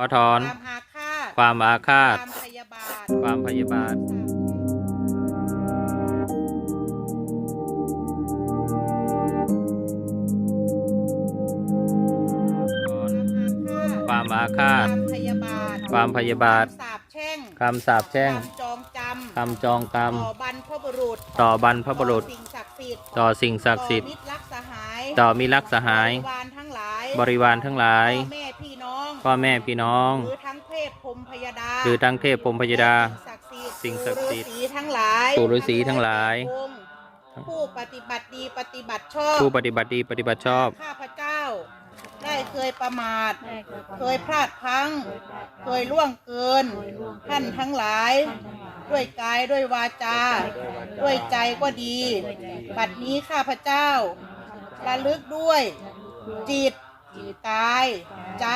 อถอน ความอาฆาต ความอาฆาต ความพยาบาท ความพยาบาทความอาฆาต ความพยาบาท ความพยาบาทสาบแช่ง คำสาปแช่งความจองจำ คำจองกรรม ต่อบรรพบุรุษ ต่อบรรพบุรุษต่อสิ่งศักดิ์สิทธิ์ ต่อสิ่งศักดิ์สิทธิ์ ต่อมิตรรักสหาย ต่อมิตรรักสหาย บริวารทั้งหลาย บริวารทั้งหลาย พ่อแม่พี่น้องพ่อแม่พี่น้อง หรือทั้งเพศพรหมพยดาหรือทั้งเทพพรหมพยดาสิ่งศักดิ์สิทธิ์สิ่งศักดิ์สิทธิ์ปู่ฤาษีทั้งหลายปู่ฤาษีทั้งหลายองค์ผู้ปฏิบัติดีปฏิบัติชอบ ผู้ปฏิบัติดีปฏิบัติชอบ ข้าพเจ้า ได้เคยประมาทได้เคยเคยพลาดพลั้ง เคยล่วงเกิน ท่านทั้งหลาย ด้วยกายด้วยวาจา ด้วยใจก็ดี บัดนี้ข้าพเจ้าระลึกด้วยจิตกาย ใจ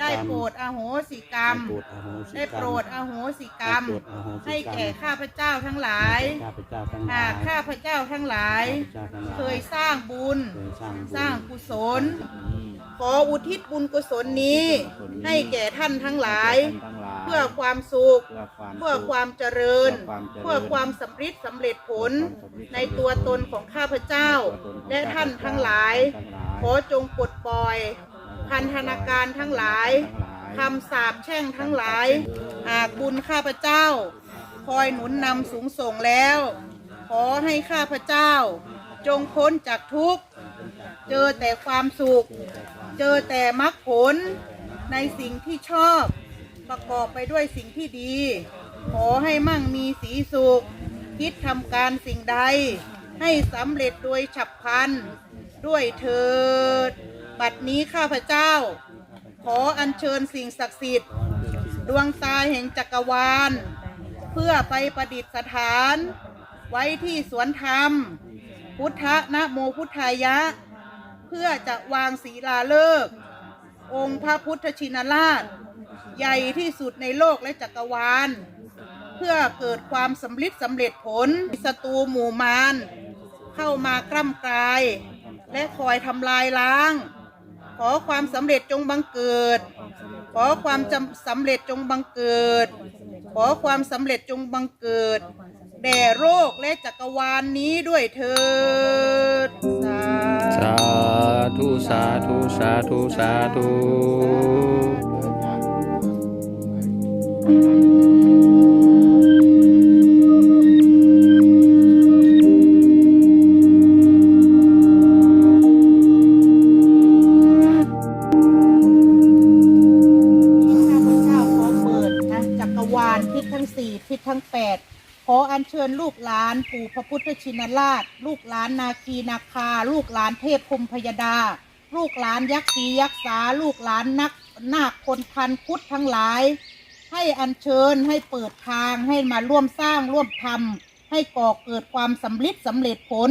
ได้โปรดอโหสิกรรม ได้โปรดอโหสิกรรม ให้แก่ข้าพเจ้าทั้งหลายข้าพเจ้าทั้งหหาลายกข้าพเจ้าทั้งหลายข้าพเจ้าทั้งหลายเคยสร้างบุญเคยสร้างบุญ สร้างกุศล ขออุทิศบุญกุศลนี้ ให้แก่ท่านทั้งหลายท่านทั้งหลายเพื่อความสุข เพื่อความเพื่อความเจริญเพื่เพื่ออความมคาวสำเร็จสำเร็จผลในตัวตนของข้าพเจ้า และท่านทั้งหลาย ขอจงปลดปล่อย พันธนาการทั้งหลายคำสาปแช่งทั้งหลาย หากบุญข้าพเจ้า คอยหนุนนำสูงส่งแล้ว ขอให้ข้าพเจ้า จงพ้นจากทุกข์ เจอแต่ความสุข เจอแต่มรรคผล ในสิ่งที่ชอบ ประกอบไปด้วยสิ่งที่ดี ขอให้มั่งมีสีสุข คิดทำการสิ่งใด ให้สำเร็จโดยฉับพลันด้วยเถิด บัดนี้ข้าพเจ้า ขออัญเชิญสิ่งศักดิ์สิทธิ์ ดวงตาแห่งจักรวาล เพื่อไปประดิษฐาน ไว้ที่สวนธรรม พุทธนะโมพุทธายะ เพื่อจะวางศีลาฤกษ์องค์พระพุทธชินราช ใหญ่ที่สุดในโลกและจักรวาล เพื่อเกิดความสำลิดสำเร็จผลศัตรูหมู่มารเข้ามากล้ำกลาย และคอยทำลายล้าง อความสำเร็จจงบังเกิด ขอความจำสำเร็จจงบังเกิด ขอความสำเร็จจงบังเกิด แด่โรคและจักรวาลนนี้ด้วยเถิด สาสาธุ สาธุ สาธุ สาธุ ทั้งสี่ทิศทั้งแปดขออัญเชิญลูกหลานปู่พระพุทธชินราช ลูกหลานนาคีนาคา ลูกหลานเทพพรมพยดา ลูกหลานยักษ์ศียักษา ลูกหลานนักนาคคนพันพุทธทั้งหลาย ให้อัญเชิญให้เปิดทางให้มาร่วมสร้างร่วมทำให้ก่อเกิดความสำลิดสำเร็จผล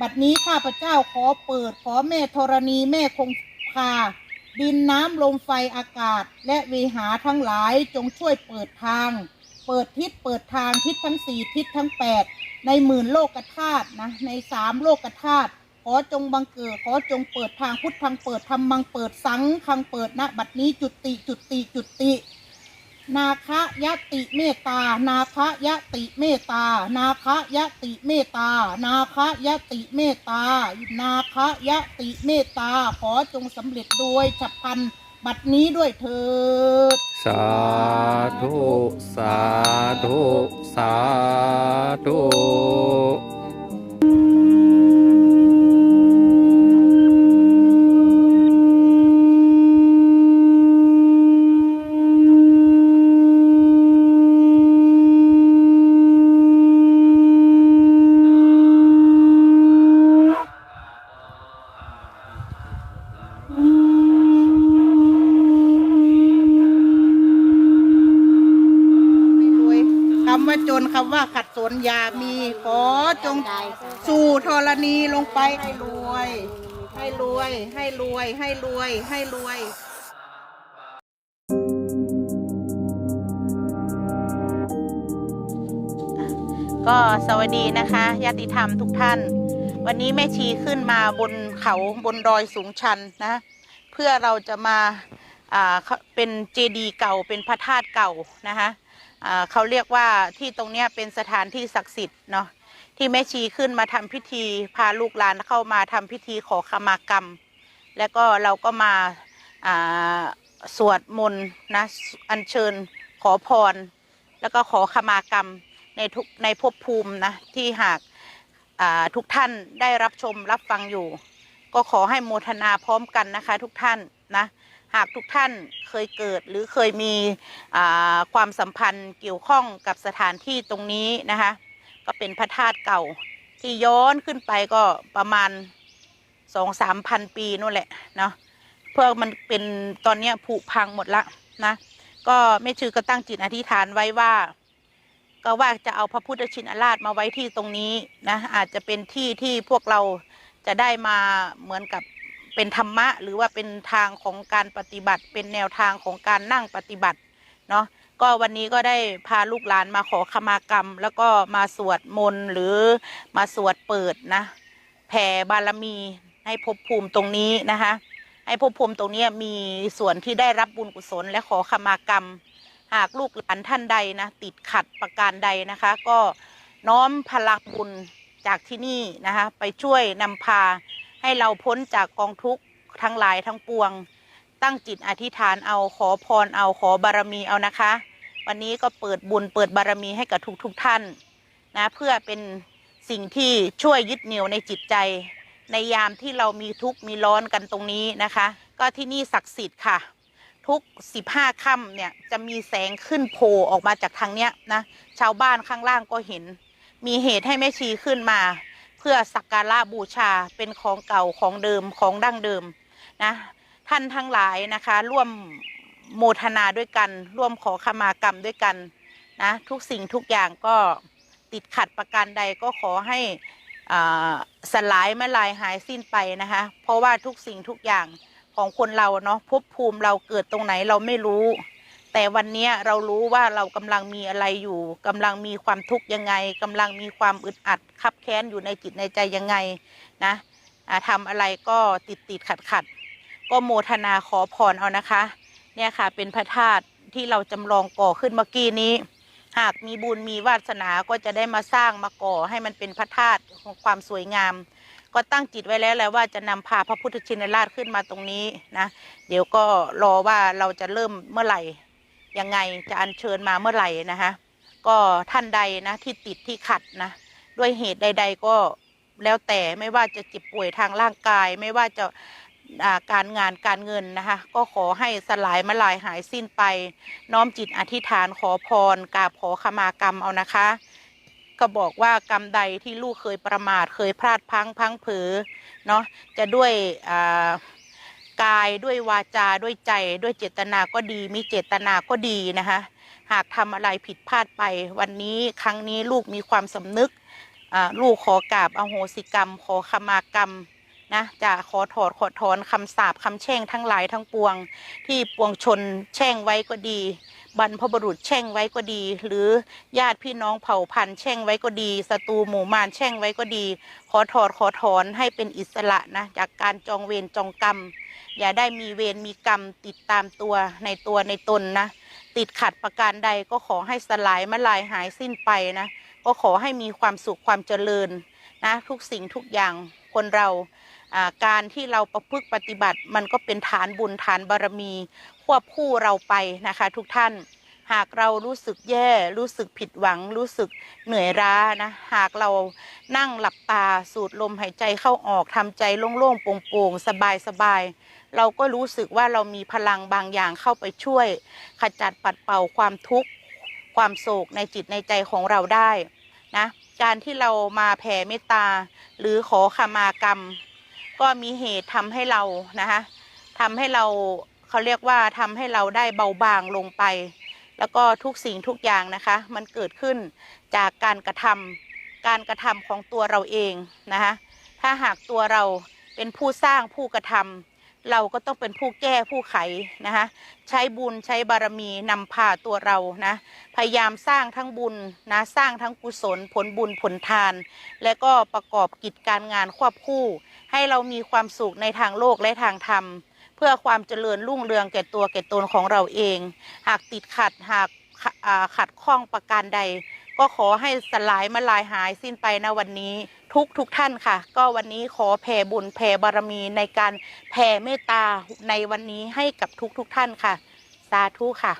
บัดนี้ข้าพเจ้าขอเปิดขอแม่ธรณีแม่คงคาดินน้ำลมไฟอากาศ และเวหาทั้งหลายจงช่วยเปิดทาง เปิดทิศเปิดทางทิศทั้งสี่ทิศทั้งแปดในหมื่นโลกธาตุนะในสามโลกธาตุขอจงบังเกิดขอจงเปิดทางพุทธทางเปิดธรรมังเปิดสังคังเปิดณบัดนี้จุติจุติจุติ นาคะยะติเมตา นาคะยะติเมตา นาคะยะติเมตา นาคะยะติเมตา นาคะยะติเมตา ขอจงสำเร็จโดยฉับพลัน บัดนี้ด้วยเถิด สาธุ สาธุ สาธุ อย่ามีขอจงสู่ธรณีลงไปให้รวย ให้รวย ให้รวย ให้รวย ให้รวยก็สวัสดีนะคะญาติธรรมทุกท่าน วันนี้แม่ชีขึ้นมาบนเขาบนดอยสูงชันนะ เพื่อเราจะมา เป็นเจดีย์เก่าเป็นพระธาตุเก่านะคะเขาเรียกว่าที่ตรงเนี้ยเป็นสถานที่ศักดิ์สิทธิ์เนาะที่แม่ชีขึ้นมาทำพิธีพาลูกหลานเข้ามาทำพิธีขอขมากรรม แล้วก็เราก็มาสวดมนต์นะอัญเชิญขอพร แล้วก็ขอขมากรรมในทุกในภพภูมินะที่หากทุกท่านได้รับชมรับฟังอยู่ ก็ขอให้โมทนาพร้อมกันนะคะ ทุกท่านนะ หากทุกท่านเคยเกิดหรือเคยมีความสัมพันธ์เกี่ยวข้องกับสถานที่ตรงนี้นะคะ ก็เป็นพระธาตุเก่าที่ย้อนขึ้นไปก็ประมาณสองสามพันปีนู่นแหละเนาะเพื่อมันเป็นตอนนี้ผุพังหมดละนะ ก็แม่ชื่อก็ตั้งจิตอธิษฐานไว้ว่า ก็ว่าจะเอาพระพุทธชินราชมาไว้ที่ตรงนี้นะอาจจะเป็นที่ที่พวกเราจะได้มาเหมือนกับ เป็นธรรมะ หรือว่าเป็นทางของการปฏิบัติ เป็นแนวทางของการนั่งปฏิบัติเนาะก็วันนี้ก็ได้พาลูกหลานมาขอขมากรรม แล้วก็มาสวดมนต์หรือมาสวดเปิดนะแผ่บารมีให้ภพภูมิตรงนี้นะคะให้ภพภูมิตรงนี้มีส่วนที่ได้รับบุญกุศล และขอขมากรรม หากลูกหลานท่านใดนะติดขัดประการใดนะคะ ก็น้อมพลังบุญจากที่นี่นะคะไปช่วยนำพา ให้เราพ้นจากกองทุกข์ทั้งหลายทั้งปวง ตั้งจิตอธิษฐานเอาขอพรเอาขอบารมีเอานะคะ วันนี้ก็เปิดบุญเปิดบารมีให้กับทุกทุกท่านนะเพื่อเป็นสิ่งที่ช่วยยึดเหนี่ยวในจิตใจ ในยามที่เรามีทุกข์มีร้อนกันตรงนี้นะคะ ก็ที่นี่ศักดิ์สิทธิ์ค่ะ ทุก 15ค่ำเนี่ยจะมีแสงขึ้นโผล่ออกมาจากทางเนี้ยนะชาวบ้านข้างล่างก็เห็น มีเหตุให้แม่ชีขึ้นมา เพื่อสักการะบูชาเป็นของเก่าของเดิมของดั้งเดิมนะท่านทั้งหลายนะคะ ร่วมโมทนาด้วยกัน ร่วมขอขมากรรมด้วยกันนะทุกสิ่งทุกอย่างก็ติดขัดประการใดก็ขอให้อ่าสลายมาลายหายสิ้นไปนะคะ เพราะว่าทุกสิ่งทุกอย่างของคนเราเนาะภพภูมิเราเกิดตรงไหนเราไม่รู้ แต่วันนี้เรารู้ว่าเรากำลังมีอะไรอยู่กำลังมีความทุกข์ยังไงกำลังมีความอึดอัดคับแค้นอยู่ในจิตในใจยังไงนะอ่าทำอะไรก็ติดติดขัดขัดก็โมทนาขอพรเอานะคะ เนี่ยค่ะเป็นพระธาตุที่เราจำลองก่อขึ้นเมื่อกี้นี้ หากมีบุญมีวาสนาก็จะได้มาสร้างมาก่อให้มันเป็นพระธาตุของความสวยงาม ก็ตั้งจิตไว้แล้วแหละว่าจะนำพาพระพุทธชินราชขึ้นมาตรงนี้นะ เดี๋ยวก็รอว่าเราจะเริ่มเมื่อไหร่ ยังไงจะอัญเชิญมาเมื่อไหร่นะคะก็ท่านใดนะที่ติดที่ขัดนะด้วยเหตุใด ๆ ก็แล้วแต่ไม่ว่าจะเจ็บป่วยทางร่างกาย ไม่ว่าจะาการงานการเงินนะคะก็ขอให้สลายมาลายหายสิ้นไป น้อมจิตอธิษฐานขอพรกราบขอขมากรรมเอานะคะ ก็บอกว่ากรรมใดที่ลูกเคยประมาทเคยพลาดพังพังเผลอเนาะจะด้วยอ่า กายด้วยวาจาด้วยใจ ด้วยเจตนาก็ดี มีเจตนาก็ดีนะคะ หากทำอะไรผิดพลาดไป วันนี้ครั้งนี้ลูกมีความสำนึกลูกขอกราบอโหสิกรรม ขอขมากรรมนะจะขอถอดขอถอนคำสาปคำแช่งทั้งหลายทั้งปวง ที่ปวงชนแช่งไว้ก็ดี บรรพบุรุษแช่งไว้ก็ดี หรือญาติพี่น้องเผ่าพันธุ์แช่งไว้ก็ดีศัตรูหมู่มารแช่งไว้ก็ดี ขอถอดขอถอนให้เป็นอิสระนะจากการจองเวรจองกรรม อย่าได้มีเวรมีกรรมติดตามตัวในตัวในตนนะ ติดขัดประการใดก็ขอให้สลายมาลายหายสิ้นไปนะ ก็ขอให้มีความสุขความเจริญนะทุกสิ่งทุกอย่างคนเราอ่า การที่เราประพฤติปฏิบัติ มันก็เป็นฐานบุญฐานบารมี ควบคู่เราไปนะคะ ทุกท่านหากเรารู้สึกแย่รู้สึกผิดหวัง รู้สึกเหนื่อยล้านะหากเรานั่งหลับตาสูดลมหายใจเข้าออกทำใจโล่งๆโปร่งๆสบายๆเราก็รู้สึกว่าเรามีพลังบางอย่างเข้าไปช่วย ขจัดปัดเป่าความทุกข์ความโศกในจิตในใจของเราได้นะการที่เรามาแผ่เมตตาหรือขอขมากรรม ก็มีเหตุทำให้เรานะคะทำให้เราเขาเรียกว่าทำให้เราได้เบาบางลงไป แล้วก็ทุกสิ่งทุกอย่างนะคะ มันเกิดขึ้นจากการกระทำการกระทำของตัวเราเองนะคะถ้าหากตัวเราเป็นผู้สร้างผู้กระทำเราก็ต้องเป็นผู้แก้ผู้ไขนะคะใช้บุญใช้บารมีนำพาตัวเรานะพยายามสร้างทั้งบุญนะสร้างทั้งกุศลผลบุญผลทาน และก็ประกอบกิจการงานควบคู่ ให้เรามีความสุขในทางโลกและทางธรรม เพื่อความเจริญรุ่งเรืองแก่ตัวแก่ตนของเราเอง หากติดขัดหากขัดข้องประการใด ก็ขอให้สลายมาลายหายสิ้นไปนะวันนี้ทุกทุกท่านค่ะ ก็วันนี้ขอแผ่บุญแผ่บารมีในการแผ่เมตตาในวันนี้ให้กับทุกทุกท่านค่ะ สาธุค่ะ